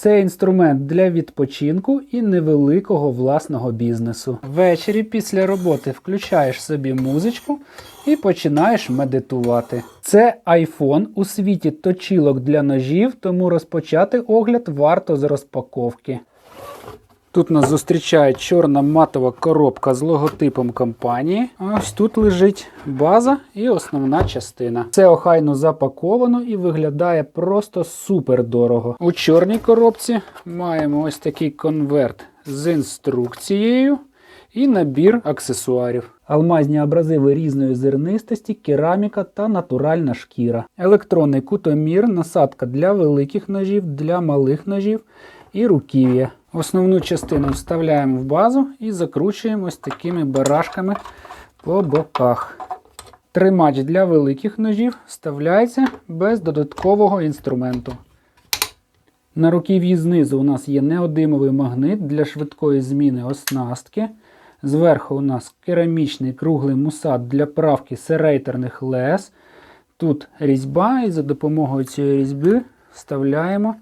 Це інструмент для відпочинку і невеликого власного бізнесу. Ввечері після роботи включаєш собі музичку і починаєш медитувати. Це iPhone у світі точілок для ножів, тому розпочати огляд варто з розпаковки. Тут нас зустрічає чорна матова коробка з логотипом компанії. А ось тут лежить база і основна частина. Все охайно запаковано і виглядає просто супер дорого. У чорній коробці маємо ось такий конверт з інструкцією і набір аксесуарів. Алмазні абразиви різної зернистості, кераміка та натуральна шкіра. Електронний кутомір, насадка для великих ножів, для малих ножів і руків'я. Основну частину вставляємо в базу і закручуємо ось такими барашками по боках. Тримач для великих ножів вставляється без додаткового інструменту. На руків'ї знизу у нас є неодимовий магнит для швидкої зміни оснастки. Зверху у нас керамічний круглий мусат для правки серейтерних лез. Тут різьба, і за допомогою цієї різьби вставляємо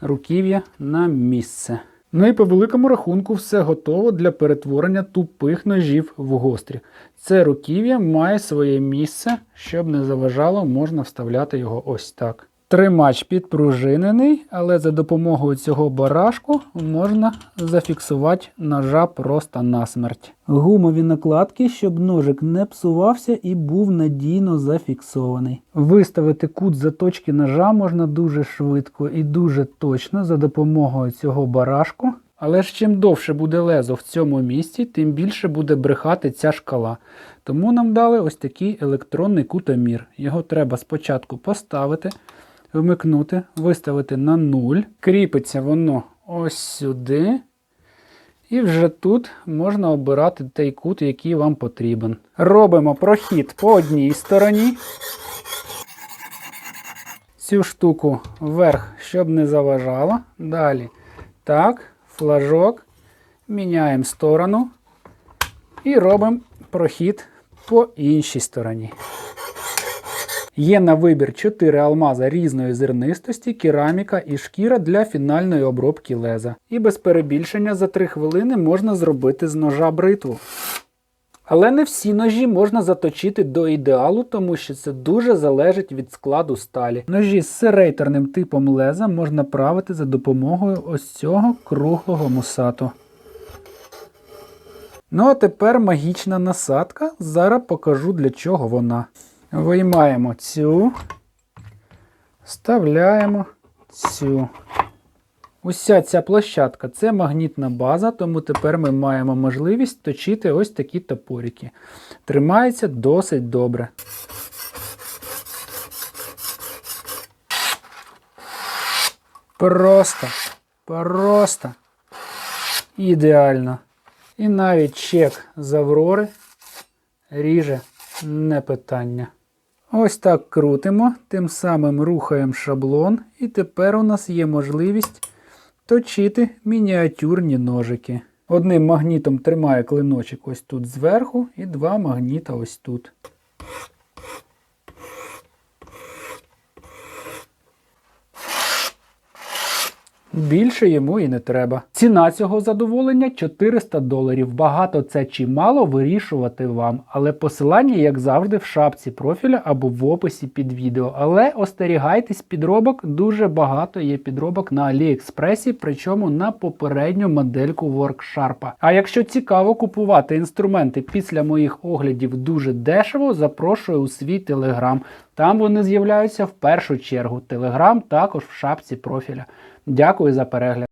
руків'я на місце. Ну і по великому рахунку все готово для перетворення тупих ножів в гострі. Це руків'я має своє місце, щоб не заважало, можна вставляти його ось так. Тримач підпружинений, але за допомогою цього барашку можна зафіксувати ножа просто насмерть. Гумові накладки, щоб ножик не псувався і був надійно зафіксований. Виставити кут заточки ножа можна дуже швидко і дуже точно за допомогою цього барашку. Але ж чим довше буде лезо в цьому місці, тим більше буде брехати ця шкала. Тому нам дали ось такий електронний кутомір. Його треба спочатку поставити, вмикнути, виставити на 0. Кріпиться воно ось сюди. І вже тут можна обирати той кут, який вам потрібен. Робимо прохід по одній стороні. Цю штуку вверх, щоб не заважало. Далі. Так, флажок. Міняємо сторону. І робимо прохід по іншій стороні. Є на вибір 4 алмаза різної зернистості, кераміка і шкіра для фінальної обробки леза. І без перебільшення за 3 хвилини можна зробити з ножа бритву. Але не всі ножі можна заточити до ідеалу, тому що це дуже залежить від складу сталі. Ножі з серейтерним типом леза можна правити за допомогою ось цього круглого мусату. Ну а тепер магічна насадка. Зараз покажу для чого вона. Виймаємо цю, вставляємо цю. Уся ця площадка це магнітна база, тому тепер ми маємо можливість точити ось такі топорики. Тримається досить добре. Просто, просто ідеально. І навіть чек з Аврори ріже не питання. Ось так крутимо, тим самим рухаємо шаблон, і тепер у нас є можливість точити мініатюрні ножики. Одним магнітом тримає клиночок ось тут зверху, і два магніта ось тут. Більше йому і не треба. Ціна цього задоволення 400 доларів. Багато це чи мало вирішувати вам. Але посилання, як завжди, в шапці профіля або в описі під відео. Але остерігайтесь підробок, дуже багато є підробок на Аліекспресі, причому на попередню модельку Worksharp. А якщо цікаво купувати інструменти після моїх оглядів дуже дешево, запрошую у свій телеграм. Там вони з'являються в першу чергу. Телеграм також в шапці профіля. Дякую за перегляд.